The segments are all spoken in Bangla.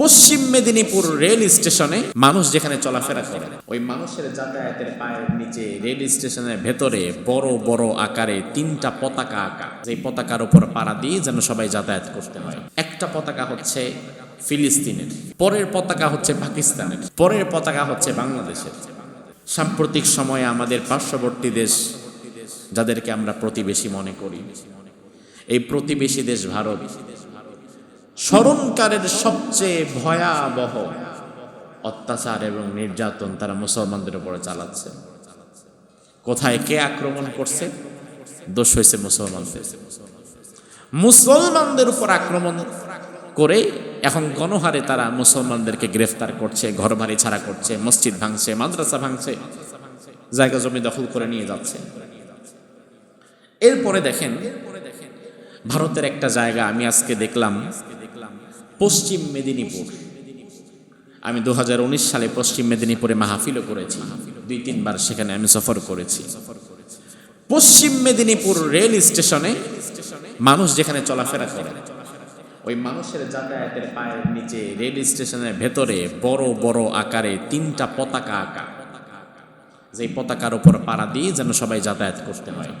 পশ্চিম মেদিনীপুর রেল স্টেশনে মানুষ যেখানে চলাফেরা করে, ওই মানুষের যাতায়াতের পায়ের নিচে রেল স্টেশনের ভেতরে বড় বড় আকারে তিনটা পতাকা আঁকা। যে পতাকার উপর পাড়া দিয়ে যেন সবাই যাতায়াত করতে হয়। একটা পতাকা হচ্ছে ফিলিস্তিনের, পরের পতাকা হচ্ছে পাকিস্তানের, পরের পতাকা হচ্ছে বাংলাদেশের। সাম্প্রতিক সময়ে আমাদের পার্শ্ববর্তী দেশ, যাদেরকে আমরা প্রতিবেশী মনে করি, এই প্রতিবেশী দেশ ভারত স্মরণকারের সবচেয়ে ভয়াবহ অত্যাচার এবং নির্যাতন তারা মুসলমানদের উপরে চালাচ্ছে। কোথায় কে আক্রমণ করছে? দোষ হয়েছে মুসলমানদের। মুসলমানদের উপর আক্রমণ করে এখন গণহারে তারা মুসলমানদেরকে গ্রেফতার করছে, ঘরবাড়ি ছাড়া করছে, মসজিদ ভাঙছে, মাদ্রাসা ভাঙছে, জায়গা জমি দখল করে নিয়ে যাচ্ছে। এরপরে দেখেন, ভারতের একটা জায়গা আমি আজকে দেখলাম পশ্চিম মেদিনীপুর। আমি দু হাজার উনিশ সালে পশ্চিম মেদিনীপুরে মাহফিলও করেছি। দুই, তিনবার সেখানে আমি সফর করেছি। পশ্চিম মেদিনীপুর রেল স্টেশনে মানুষ যেখানে চলাফেরা করে, ওই মানুষের যাতায়াতের পায়ের নিচে রেল স্টেশনের ভেতরে বড় বড় আকারে তিনটা পতাকা আঁকা। যে পতাকার উপর পাড়া দিয়ে যেন সবাই যাতায়াত করতে হয়।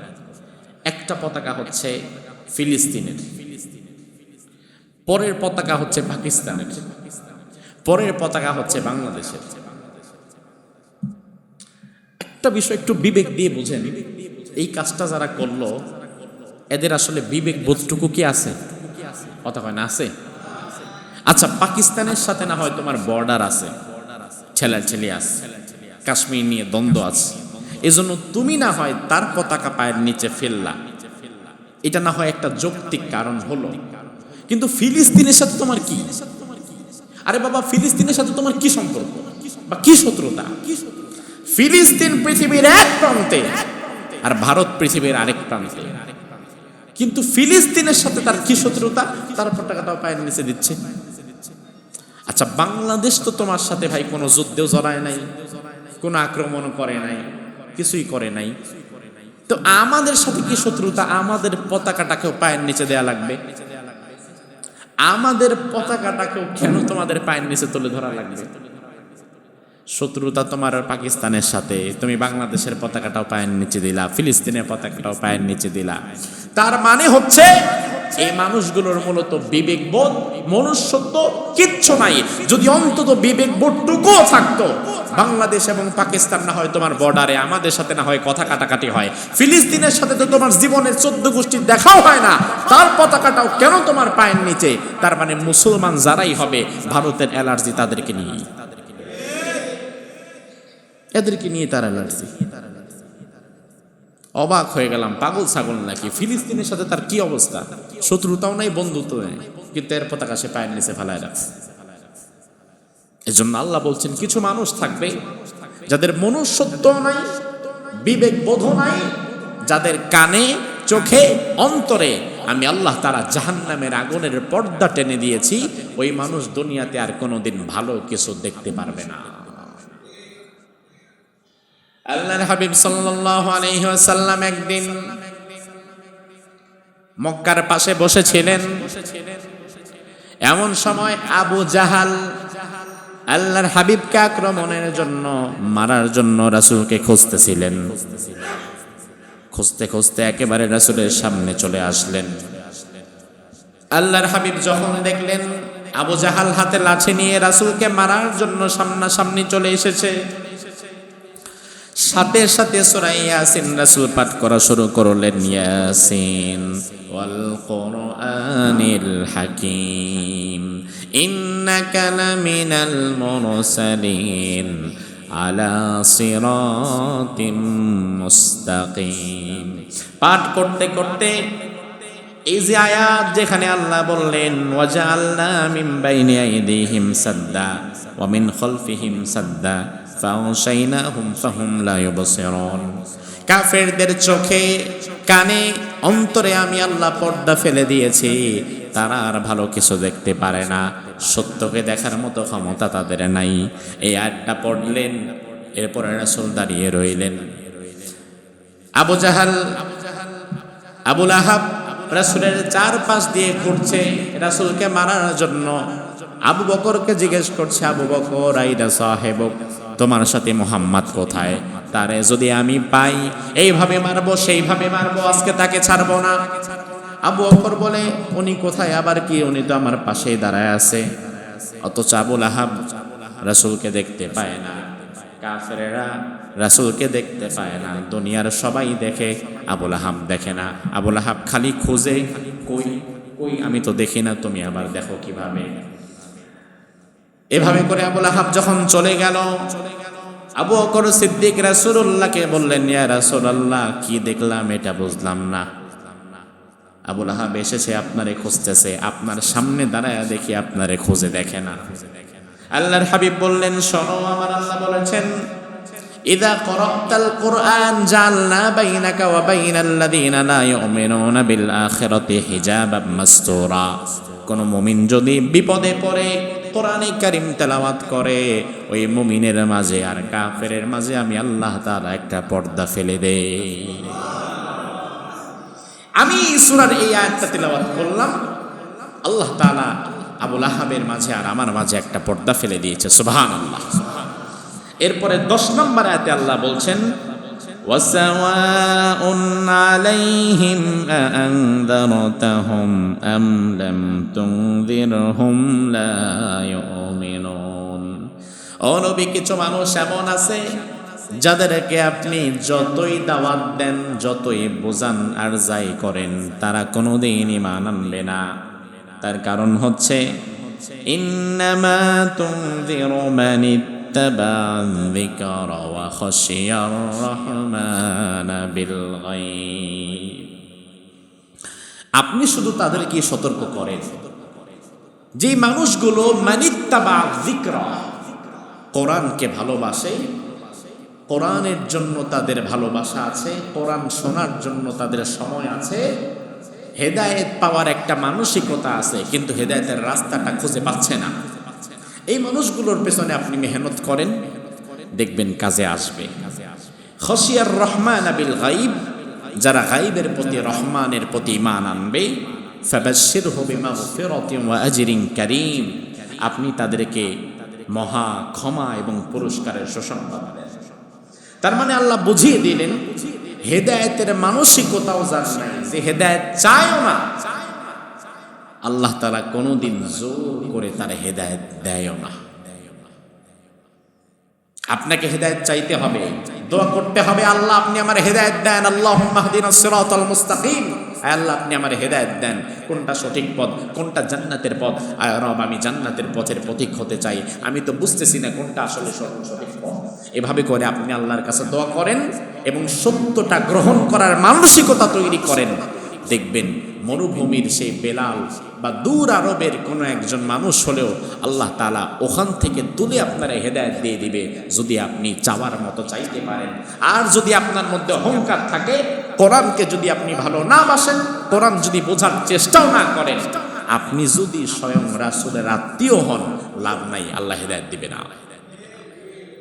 একটা পতাকা হচ্ছে ফিলিস্তিনের। পরের পতাকা হচ্ছে পাকিস্তানের পরের পতাকা হচ্ছে বাংলাদেশের একটা বিষয় একটু বিবেক দিয়ে বুঝেন। এই কাজটা যারা করল, এদের আসলে বিবেক বোধটুকু কি আছে? কথা হয় না, আছে। আচ্ছা পাকিস্তানের সাথে না হয় তোমার বর্ডার আছে? ছেলে আছে, কাশ্মীর নিয়ে দ্বন্দ্ব আছে। এজন্য তুমি না হয় তার পতাকা পায়ের নিচে ফেললা। এটা না হয় একটা যৌক্তিক কারণ হলো। কিন্তু ফিলিস্তিনের সাথে তোমার কি? আরে বাবা, ফিলিস্তিনের সাথে তোমার কি সম্পর্ক? বা কি শত্রুতা? ফিলিস্তিন পৃথিবীর এক প্রান্তে আর ভারত পৃথিবীর আরেক প্রান্তে। কিন্তু ফিলিস্তিনের সাথে তার কি শত্রুতা? তার পতাকাটাও পায়ের নিচে দিচ্ছে। আচ্ছা বাংলাদেশ তো তোমার সাথে ভাই কোনো যুদ্ধেও জড়ায় নাই, কোনো আক্রমণ করে নাই, কিছুই করে নাই। তো আমাদের সাথে কি শত্রুতা? আমাদের পতাকাটাকেও পায়ের নিচে দেয়া লাগবে। আমাদের পতাকাটাকেও কেন তোমাদের পায়ের নিচে তুলে ধরা লাগবে? শত্রুতা তোমার পাকিস্তানের সাথে। তুমি বাংলাদেশের পতাকাটাও পায়ের নিচে দিলা, ফিলিস্তিনের পতাকাটাও পায়ের নিচে দিলা। তার মানে হচ্ছে এই মানুষগুলোর মূলত বিবেকবোধ, মনুষ্যত্ব কিচ্ছু নাই। যদি অন্তত বিবেকবোধটুকুও থাকতো, বাংলাদেশ এবং পাকিস্তান না হয় তোমার বর্ডারে, আমাদের সাথে না হয় কথা কাটাকাটি হয়। ফিলিস্তিনের সাথে তো তোমার জীবনের চোদ্দ গোষ্ঠীর দেখাও হয় না। তার পতাকাটাও কেন তোমার পায়ের নিচে? তার মানে মুসলমান যারাই হবে, ভারতের অ্যালার্জি তাদেরকে নিয়ে এদেরকে নিয়ে তার অ্যালার্জি। অবাক হয়ে গেলাম, পাগল ছাগল নাকি? ফিলিস্তিনের সাথে তার কি অবস্থা? শত্রুতাও নাই বন্ধুত্ব নেই। কিন্তু এর পতাকা সে পায়ের নিচে ফেলায় রাখছে। এজন্য আল্লাহ বলছেন, কিছু মানুষ থাকবে যাদের মনুষ্যত্ব নাই, বিবেক বোধ নাই, যাদের কানে, চোখে, অন্তরে আমি আল্লাহ তারা জাহান্নামের আগুনের পর্দা টেনে দিয়েছি, ওই মানুষ দুনিয়াতে আর কোনোদিন ভালো কিছু দেখতে পারবে না। আল্লাহর হাবিব সাল্লাল্লাহু আলাইহি ওয়াসাল্লাম একদিন মক্কার পাশে বসেছিলেন। এমন সময় আবু জাহাল আল্লাহর হাবিবকে আক্রমণের জন্য, মারার জন্য রাসূলকে খুঁজতেছিলেন। খুঁজতে খুঁজতে একেবারে রাসূলের সামনে চলে আসলেন। আল্লাহর হাবিব যখন দেখলেন আবু জাহাল হাতে লাঠি নিয়ে রাসূলকে মারার জন্য সামনাসামনি চলে এসেছে সাথে সাথে সূরা ইয়াসিন রাসূল পাঠ করা শুরু করলেন, ইয়াসিন ওয়াল কোরআনিল হাকিম, ইন্নাকা লামিনাল মুরসালিন আলা সিরাতিম মুস্তাকিম। পাঠ করতে করতে এই যে আয়াত যেখানে আল্লাহ বললেন, ওয়াজআলনা মিন বাইনি আইদিহিম সাদ্দা ওয়া মিন খালফিহিম সাদ্দা কাফেরদের চোখে, কানে, অন্তরে আমি আল্লাহ পর্দা ফেলে দিয়েছি। তারা আর ভালো কিছু দেখতে পারে না। সত্যকে দেখার মতো ক্ষমতা তাদের নাই। এই আয়াতটা পড়লেন, এরপরে রাসূল দাঁড়িয়ে রইলেন। আবু জাহাল আবুল আহাব রাসূলের চার পাশ দিয়ে ঘুরছে রাসূলকে মারার জন্য। আবু বকরকে জিজ্ঞেস করছে, আবু বকর আইদা সাহেব তোমার সাথে মোহাম্মদ কোথায়? তারে যদি আমি পাই, এইভাবে মারবো, সেইভাবে মারবো, আজকে তাকে ছাড়বো না। আবু বকর বলে, উনি কোথায়? আবার কি? উনি তো আমার পাশেই দাঁড়ায় আছে। অথচ আবুল আহাব রাসূলকে দেখতে পায় না। কাফেরেরা রাসূলকে দেখতে পায় না। দুনিয়ার সবাই দেখে আবুল আহাব দেখে না। আবুল আহাব খালি খোঁজে, কই কই? আমি তো দেখি না, তুমি আবার দেখো কীভাবে? এভাবে করে আবুল আহাব যখন চলে গেল, আবু বকর সিদ্দিক রাসূলুল্লাহকে বললেন, ইয়া রাসূলুল্লাহ, কি দেখলাম এটা বুঝলাম না। আবুল আহাব এসেছে, আপনারে খুঁজতেছে, আপনার সামনে দাঁড়ায় দেখি আপনারে খুঁজে দেখে না। আল্লাহর হাবিব বললেন, শোনো, আমার আল্লাহ বলেছেন করাতাল কুরআন জালনা বাইনাকা ওয়া বাইনাল্লাযীনা লা ইউমিনুনা বিল আখিরাতি হিজাবাম মাসতুরা। কোন মুমিন যদি বিপদে পড়ে কোরআনে কারিম তেলাওয়াত করে, ওই মুমিনের মাঝে আর কাফেরের মাঝে আমি আল্লাহ তাআলা একটা পর্দা ফেলে দেই। আমি সুরার এই আয়াতটা তেলাওয়াত করলাম, আল্লাহ তাআলা আবুল আহাবের মাঝে আর আমার মাঝে একটা পর্দা ফেলে দিয়েছে সুবহান আল্লাহ এরপরে দশ নম্বর আয়াতে আল্লাহ বলছেন وسواء عليهم أأنذرتهم أم لم تنذرهم لا يؤمنون ও নবী কিছু মানুষ এমন আছে যাদেরকে আপনি যতই দাওয়াত দেন যতই বোঝান আর যাই করেন তারা কোনোদিন ইমান আনবে না তার কারণ হচ্ছে ইন্নামা তুনজিরু মান ওয়া খাশিয়ার রহমান বিল গায়ব আপনি শুধু তাদেরকে সতর্ক করেন। যে মানুষগুলো মানিত্তাবা যিকরা, কোরআনকে ভালোবাসে, কোরআনের জন্য তাদের ভালোবাসা আছে, কোরআন শোনার জন্য তাদের সময় আছে, হেদায়েত পাওয়ার একটা মানসিকতা আছে, কিন্তু হেদায়েতের রাস্তাটা খুঁজে পাচ্ছে না। এই মানুষগুলোর পেছনে আপনি মেহনত করেন, দেখবেন কাজে আসবে। খসিয়ার রহমান আবিল গাইব, যারা গাইবের প্রতি, রহমানের প্রতি ইমান আনবে ফাবাশির করিম, আপনি তাদেরকে মহা ক্ষমা এবং পুরস্কারের দেন। তার মানে আল্লাহ বুঝিয়ে দিলেন, হেদায়েতের মানসিকতাও যার যে হেদায়েত চায়ও না আল্লাহ তারা কোনোদিন জোর করে তার হেদায়েত দেয় না। আপনাকে হেদায়েত চাইতে হবে, দোয়া করতে হবে, আল্লাহ আপনি আমার হেদায়েত দেন আল্লাহ মুস্তাকিম। আল্লাহ, আপনি আমার হেদায়েত দেন, কোনটা সঠিক পথ, কোনটা জান্নাতের পথ। আয় রব, আমি জান্নাতের পথের প্রতীক হতে চাই, আমি তো বুঝতেছি না কোনটা আসলে সঠিক পথ। এভাবে করে আপনি আল্লাহর কাছে দোয়া করেন এবং সত্যটা গ্রহণ করার মানসিকতা তৈরি করেন। দেখবেন মরুভূমির সেই বেলাল বা দূর আরবের কোনো একজন মানুষ হলেও আল্লাহ তালা ওখান থেকে তুলে আপনারা হেদায়ত দিয়ে দিবে, যদি আপনি চাওয়ার মতো চাইতে পারেন। আর যদি আপনার মধ্যে অহংকার থাকে, কোরআনকে যদি আপনি ভালো না বাসেন, কোরআন যদি বোঝার চেষ্টাও না করেন, আপনি যদি স্বয়ং রাসুলের আত্মীয় হন, লাভ নাই, আল্লাহ হেদায়ত দিবে না